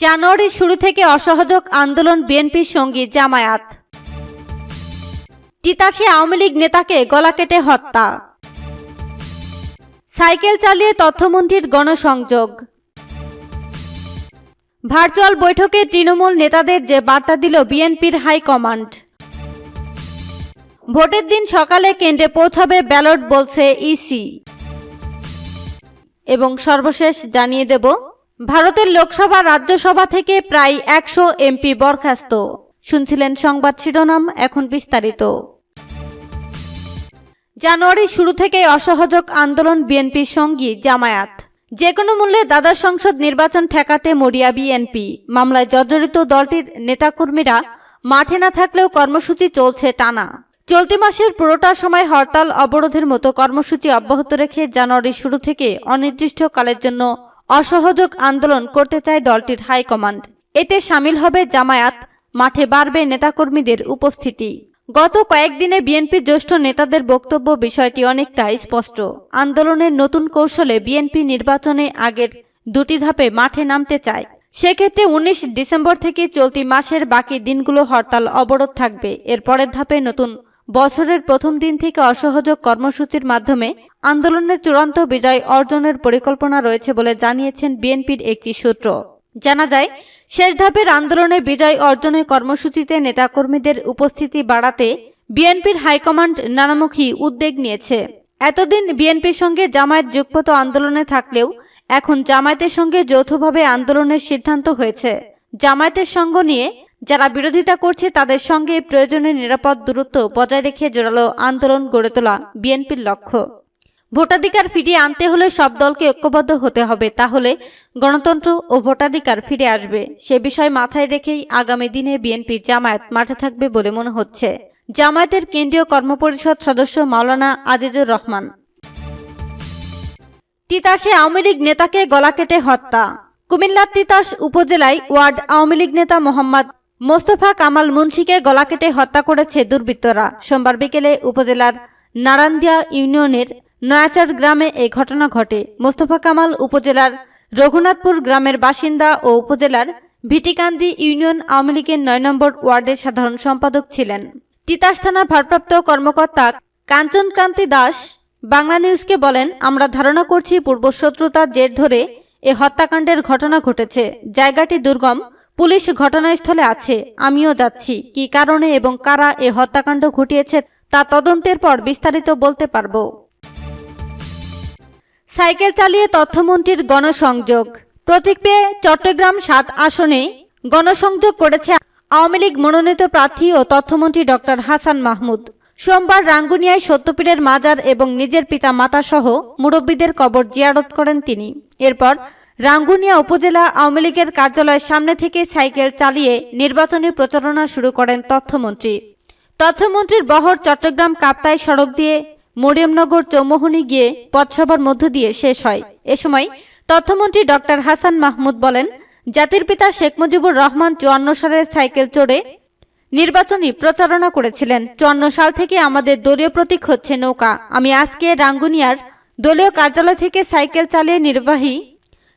জানুয়ারির শুরু থেকে অসহযোগ আন্দোলন বিএনপির সঙ্গী জামায়াত। তিতাসে আওয়ামী লীগ নেতাকে গলা কেটে হত্যা। সাইকেল চালিয়ে তথ্যমন্ত্রীর গণসংযোগ। ভার্চুয়াল বৈঠকে তৃণমূল নেতাদের যে বার্তা দিল বিএনপির হাইকমান্ড। ভোটের দিন সকালে কেন্দ্রে পৌঁছাবে ব্যালট, বলছে ইসি। এবং সর্বশেষ জানিয়ে দেব ভারতের লোকসভা রাজ্যসভা থেকে প্রায় একশো এমপি বরখাস্ত। শুনছিলেন সংবাদ শিরোনাম, এখন বিস্তারিত। জানুয়ারির শুরু থেকে অসহযোগ আন্দোলন বিএনপির সঙ্গী জামায়াত। যে কোনো মূল্যে দ্বাদশ সংসদ নির্বাচন ঠেকাতে মরিয়া বিএনপি। মামলায় জর্জরিত দলটির নেতাকর্মীরা মাঠে না থাকলেও কর্মসূচি চলছে টানা। চলতি মাসের পুরোটা সময় হরতাল অবরোধের মতো কর্মসূচি অব্যাহত রেখে জানুয়ারির শুরু থেকে অনির্দিষ্টকালের জন্য অসহযোগ আন্দোলন করতে চায় দলটির হাইকমান্ড। এতে সামিল হবে জামায়াত, মাঠে বাড়বে নেতাকর্মীদের উপস্থিতি। গত কয়েকদিনে বিএনপির জ্যেষ্ঠ নেতাদের বক্তব্য বিষয়টি অনেকটা স্পষ্ট। আন্দোলনের নতুন কৌশলে বিএনপি নির্বাচনে আগের দুটি ধাপে মাঠে নামতে চায়। সেক্ষেত্রে উনিশ ডিসেম্বর থেকে চলতি মাসের বাকি দিনগুলো হরতাল অবরোধ থাকবে। এর পরের ধাপে নতুন বছরের প্রথম দিন থেকে অসহযোগ কর্মসূচির মাধ্যমে আন্দোলনের চূড়ান্ত বিজয় অর্জনের পরিকল্পনা রয়েছে বলে জানিয়েছেন বিএনপির একটি সূত্র। জানা যায়, শেষ ধাপের আন্দোলনে বিজয় অর্জনের কর্মসূচিতে নেতাকর্মীদের উপস্থিতি বাড়াতে বিএনপির হাইকমান্ড নানামুখী উদ্যোগ নিয়েছে। এতদিন বিএনপির সঙ্গে জামায়াত যুগপত আন্দোলনে থাকলেও এখন জামায়াতের সঙ্গে যৌথভাবে আন্দোলনের সিদ্ধান্ত হয়েছে। জামায়াতের সঙ্গ নিয়ে যারা বিরোধিতা করছে, তাদের সঙ্গে প্রয়োজনীয় নিরাপদ দূরত্ব বজায় রেখে জোরালো আন্দোলন গড়ে তোলা বিএনপির লক্ষ্য। ভোটাধিকার ফিরিয়ে আনতে হলে সব দলকে ঐক্যবদ্ধ হতে হবে, তাহলে গণতন্ত্র ও ভোটাধিকার ফিরে আসবে। সে বিষয় মাথায় রেখেই আগামী দিনে বিএনপি জামায়াত মাঠে থাকবে বলে মনে হচ্ছে। জামায়াতের কেন্দ্রীয় কর্মপরিষদ সদস্য মাওলানা আজিজুর রহমান। তিতাসে আওয়ামী লীগ নেতাকে গলা কেটে হত্যা। কুমিল্লার তিতাস উপজেলায় ওয়ার্ড আওয়ামী লীগ নেতা মোহাম্মদ মোস্তফা কামাল মুন্সিকে গলা কেটে হত্যা করেছে দুর্বৃত্তরা। সোমবার বিকেলে উপজেলার নারান্দিয়া ইউনিয়নের নয়াচার গ্রামে এই ঘটনা ঘটে। মোস্তফা কামাল উপজেলার রঘুনাথপুর গ্রামের বাসিন্দা ও উপজেলার ভিটিকান্দি ইউনিয়ন আওয়ামী লীগের নয় নম্বর ওয়ার্ডের সাধারণ সম্পাদক ছিলেন। তিতাস থানার ভারপ্রাপ্ত কর্মকর্তা কাঞ্চনকান্তি দাস বাংলা নিউজকে বলেন, আমরা ধারণা করছি পূর্বশত্রুতার জের ধরে এ হত্যাকাণ্ডের ঘটনা ঘটেছে। জায়গাটি দুর্গম। পুলিশ ঘটনাস্থলে আছে, আমিও যাচ্ছি। কি কারণে এবং কারা এ হত্যাকাণ্ড ঘটিয়েছে, তা তদন্তের পর বিস্তারিত বলতে পারব। সাইকেল চালিয়ে তথ্যমন্ত্রীর গণসংযোগ। প্রতীক পেয়ে চট্টগ্রাম সাত আসনে গণসংযোগ করেছে আওয়ামী লীগ মনোনীত প্রার্থী ও তথ্যমন্ত্রী ডক্টর হাসান মাহমুদ। সোমবার রাঙ্গুনিয়ায় সত্যপীরের মাজার এবং নিজের পিতা মাতা সহ মুরব্বীদের কবর জিয়ারত করেন তিনি। এরপর রাঙ্গুনিয়া উপজেলা আওয়ামী লীগের কার্যালয়ের সামনে থেকে সাইকেল চালিয়ে নির্বাচনী প্রচারণা শুরু করেন তথ্যমন্ত্রী। তথ্যমন্ত্রীর বহর চট্টগ্রাম কাপ্তাই সড়ক দিয়ে মরিয়মনগর চৌমোহনী গিয়ে পথসভার মধ্য দিয়ে শেষ হয়। এ সময় তথ্যমন্ত্রী ডক্টর হাসান মাহমুদ বলেন, জাতির পিতা শেখ মুজিবুর রহমান চুয়ান্ন সালের সাইকেল চড়ে নির্বাচনী প্রচারণা করেছিলেন। চুয়ান্ন সাল থেকে আমাদের দলীয় প্রতীক হচ্ছে নৌকা। আমি আজকে রাঙ্গুনিয়ার দলীয় কার্যালয় থেকে সাইকেল চালিয়ে নির্বাহী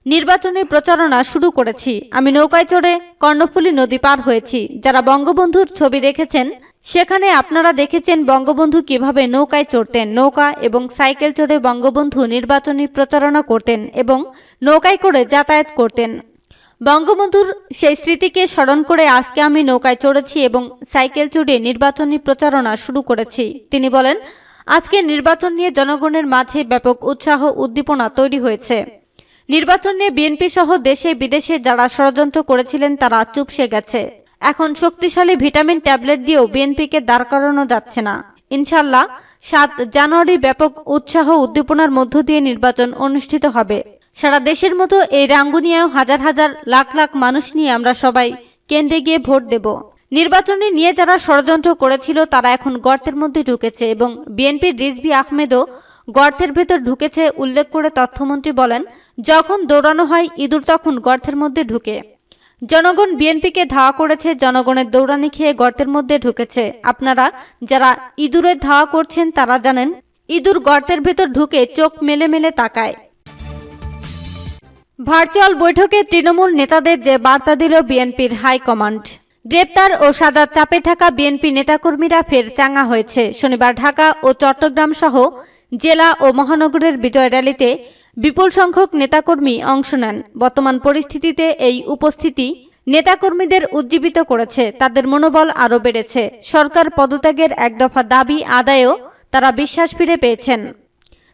নির্বাচনী প্রচারণা শুরু করেছি। আমি নৌকায় চড়ে কর্ণফুলী নদী পার হয়েছি। যারা বঙ্গবন্ধুর ছবি দেখেছেন, সেখানে আপনারা দেখেছেন বঙ্গবন্ধু কীভাবে নৌকায় চড়তেন, নৌকা এবং সাইকেল চড়ে বঙ্গবন্ধু নির্বাচনী প্রচারণা করতেন এবং নৌকায় করে যাতায়াত করতেন। বঙ্গবন্ধুর সেই স্মৃতিকে স্মরণ করে আজকে আমি নৌকায় চড়েছি এবং সাইকেল চড়িয়ে নির্বাচনী প্রচারণা শুরু করেছি। তিনি বলেন, আজকে নির্বাচন নিয়ে জনগণের মাঝে ব্যাপক উৎসাহ, উদ্দীপনা তৈরি হয়েছে। নির্বাচন বিএনপি সহ দেশে বিদেশে যারা ষড়যন্ত্র করেছিলেন, তারা চুপসে গেছে। এখন শক্তিশালী ভিটামিন ট্যাবলেট দিয়েও বিএনপিকে দাঁড় করানো যাচ্ছে না। ইনশাল্লাহ, সাত জানুয়ারি ব্যাপক উৎসাহ উদ্দীপনার মধ্য দিয়ে নির্বাচন অনুষ্ঠিত হবে। সারা দেশের মতো এই রাঙ্গুনিয়াও হাজার হাজার লাখ লাখ মানুষ নিয়ে আমরা সবাই কেন্দ্রে গিয়ে ভোট দেব। নির্বাচনে নিয়ে যারা ষড়যন্ত্র করেছিল, তারা এখন গর্তের মধ্যে ঢুকেছে এবং বিএনপির রিজভি আহমেদও গর্তের ভেতর ঢুকেছে উল্লেখ করে তথ্যমন্ত্রী বলেন, যখন দৌড়ানো হয়, ইঁদুর তখন গর্তের মধ্যে ঢুকে। জনগণ বিএনপিকে ধাওয়া করেছে, জনগণের দৌড়ানি খেয়ে গর্তের মধ্যে ঢুকেছে। আপনারা যারা ইঁদুরের ধাওয়া করছেন, তারা জানেন, ইঁদুর গর্তের ভেতর ঢুকে চোখ মেলে মেলে তাকায়। ভার্চুয়াল বৈঠকে তৃণমূল নেতাদের যে বার্তা দিল বিএনপির হাইকমান্ড। গ্রেপ্তার ও সাদার চাপে থাকা বিএনপি নেতাকর্মীরা ফের চাঙ্গা হয়েছে। শনিবার ঢাকা ও চট্টগ্রাম সহ জেলা ও মহানগরের বিজয় র্যালিতে বিপুল সংখ্যক নেতাকর্মী অংশ নেন। বর্তমান পরিস্থিতিতে এই উপস্থিতি নেতাকর্মীদের উজ্জীবিত করেছে। তাদের মনোবল আরও বেড়েছে। সরকার পদত্যাগের এক দফা দাবি আদায়েও তারা বিশ্বাস ফিরে পেয়েছেন।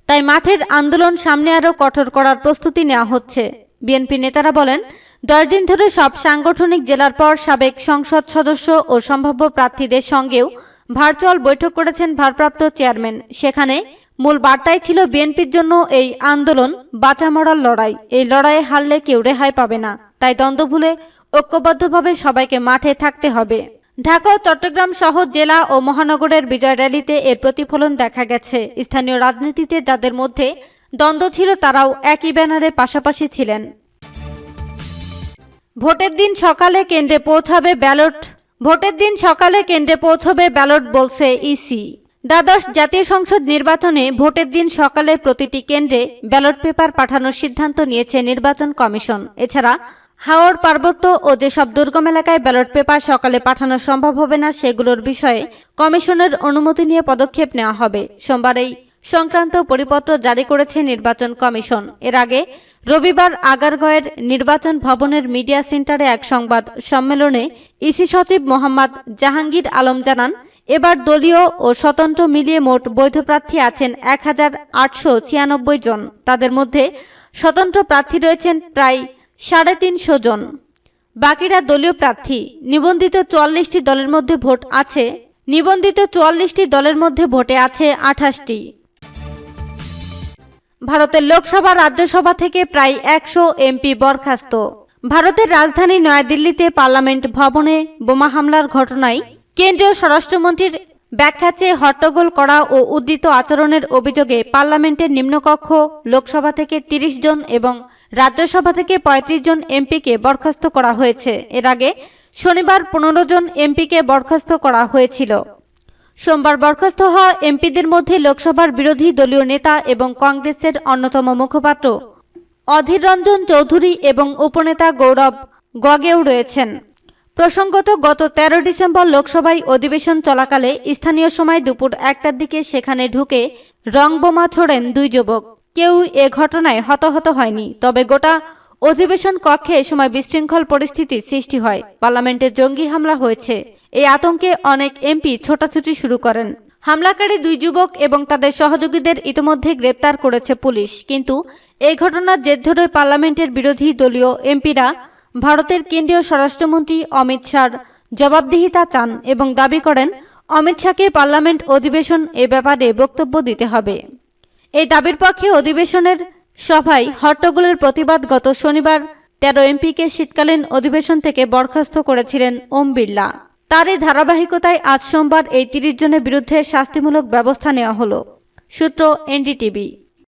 তাই মাঠের আন্দোলন সামনে আরও কঠোর করার প্রস্তুতি নেওয়া হচ্ছে। বিএনপি নেতারা বলেন, দশ দিন ধরে সব সাংগঠনিক জেলার পর সাবেক সংসদ সদস্য ও সম্ভাব্য প্রার্থীদের সঙ্গেও ভার্চুয়াল বৈঠক করেছেন ভারপ্রাপ্ত চেয়ারম্যান। সেখানে মূল বার্তাই ছিল বিএনপির জন্য এই আন্দোলন বাঁচা মরার লড়াই। এই লড়াইয়ে হারলে কেউ রেহাই পাবে না। তাই দ্বন্দ্ব ভুলে ঐক্যবদ্ধভাবে সবাইকে মাঠে থাকতে হবে। ঢাকা ও চট্টগ্রাম সহ জেলা ও মহানগরের বিজয় র্যালিতে এর প্রতিফলন দেখা গেছে। স্থানীয় রাজনীতিতে যাদের মধ্যে দ্বন্দ্ব ছিল, তারাও একই ব্যানারে পাশাপাশি ছিলেন। ভোটের দিন সকালে কেন্দ্রে পৌঁছাবে ব্যালট ভোটের দিন সকালে কেন্দ্রে পৌঁছবে ব্যালট, বলছে ইসি। দ্বাদশ জাতীয় সংসদ নির্বাচনে ভোটের দিন সকালে প্রতিটি কেন্দ্রে ব্যালট পেপার পাঠানোর সিদ্ধান্ত নিয়েছে নির্বাচন কমিশন। এছাড়া হাওড় পার্বত্য ও যেসব দুর্গম এলাকায় ব্যালট পেপার সকালে পাঠানো সম্ভব হবে না, সেগুলোর বিষয়ে কমিশনের অনুমতি নিয়ে পদক্ষেপ নেওয়া হবে। সোমবার এই সংক্রান্ত পরিপত্র জারি করেছে নির্বাচন কমিশন। এর আগে রবিবার আগারগয়ের নির্বাচন ভবনের মিডিয়া সেন্টারে এক সংবাদ সম্মেলনে ইসি সচিব মোহাম্মদ জাহাঙ্গীর আলম জানান এবার দলীয় ও স্বতন্ত্র মিলিয়ে মোট বৈধ প্রার্থী আছেন এক হাজার আটশো ছিয়ানব্বই জন। তাদের মধ্যে স্বতন্ত্র প্রার্থী রয়েছেন প্রায় সাড়ে তিনশো জন। বাকিরা দলীয় প্রার্থী। নিবন্ধিত চুয়াল্লিশটি দলের মধ্যে ভোট আছে। নিবন্ধিত চুয়াল্লিশটি দলের মধ্যে ভোটে আছে আঠাশটি। ভারতের লোকসভা রাজ্যসভা থেকে প্রায় একশো এমপি বরখাস্ত। ভারতের রাজধানী নয়াদিল্লিতে পার্লামেন্ট ভবনে বোমা হামলার ঘটনায় কেন্দ্রীয় স্বরাষ্ট্রমন্ত্রীর ব্যাখ্যা চেয়ে হট্টগোল করা ও উদ্ধৃত আচরণের অভিযোগে পার্লামেন্টের নিম্নকক্ষ লোকসভা থেকে তিরিশ জন এবং রাজ্যসভা থেকে ৩৫ জন এমপিকে বরখাস্ত করা হয়েছে। এর আগে শনিবার পনেরো জন এমপিকে বরখাস্ত করা হয়েছিল। সোমবার বরখাস্ত হওয়া এমপিদের মধ্যে লোকসভার বিরোধী দলীয় নেতা এবং কংগ্রেসের অন্যতম মুখপাত্র অধীর রঞ্জন চৌধুরী এবং উপনেতা গৌরব গগেও রয়েছেন। প্রসঙ্গত, গত তেরো ডিসেম্বর লোকসভায় অধিবেশন চলাকালে স্থানীয় সময় দুপুর একটার দিকে সেখানে ঢুকে রং বোমা ছোড়েন দুই যুবক। কেউ এ ঘটনায় হতাহত হয়নি, তবে গোটা অধিবেশন কক্ষে এ সময় বিশৃঙ্খল পরিস্থিতি সৃষ্টি হয়। পার্লামেন্টে জঙ্গি হামলা হয়েছে। এই আতঙ্কে অনেক এমপি ছোটাছুটি শুরু করেন। হামলাকারী দুই যুবক এবং তাদের সহযোগীদের ইতিমধ্যে গ্রেপ্তার করেছে পুলিশ। কিন্তু এই ঘটনার জের ধরে পার্লামেন্টের বিরোধী দলীয় এমপিরা ভারতের কেন্দ্রীয় স্বরাষ্ট্রমন্ত্রী অমিত শাহর জবাবদিহিতা চান এবং দাবি করেন, অমিত শাহকে পার্লামেন্ট অধিবেশন এ ব্যাপারে বক্তব্য দিতে হবে। এই দাবির পক্ষে অধিবেশনের সভায় হট্টগোলের প্রতিবাদ গত শনিবার তেরো এমপিকে শীতকালীন অধিবেশন থেকে বরখাস্ত করেছিলেন ওম বিড়লা। তারই ধারাবাহিকতায় আজ সোমবার এই তিরিশ জনের বিরুদ্ধে শাস্তিমূলক ব্যবস্থা নেওয়া হলো। সূত্র এনডিটিভি।